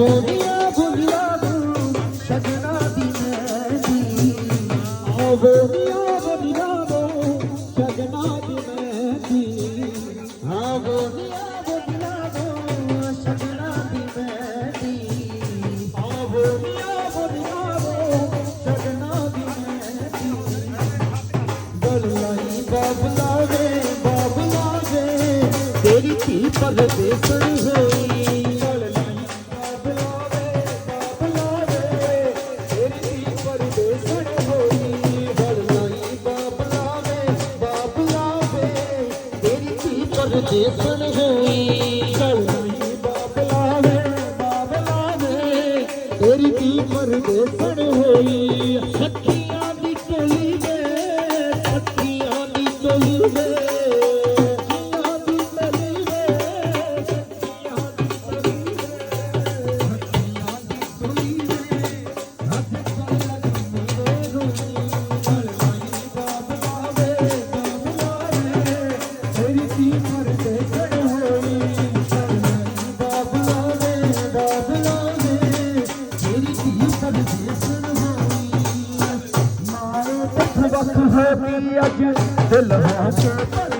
ভেরিয়া ভুলিয়া সজনা দিনেছি ও ভেরিয়া ভুলিয়া সজনা দিনেছি ও ভেরিয়া ভুলিয়া সজনা দিনেছি ও ভেরিয়া ভুলিয়া সজনা দিনেছি বলাই বাবলা রে বাবলা রে তেরি কি পরদেশ হই different ਹੋ ਗਈ ਅੱਜ ਦਿਲ ਹੋਸ਼ ਪਰ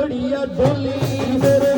बढ़िया डोली मेरे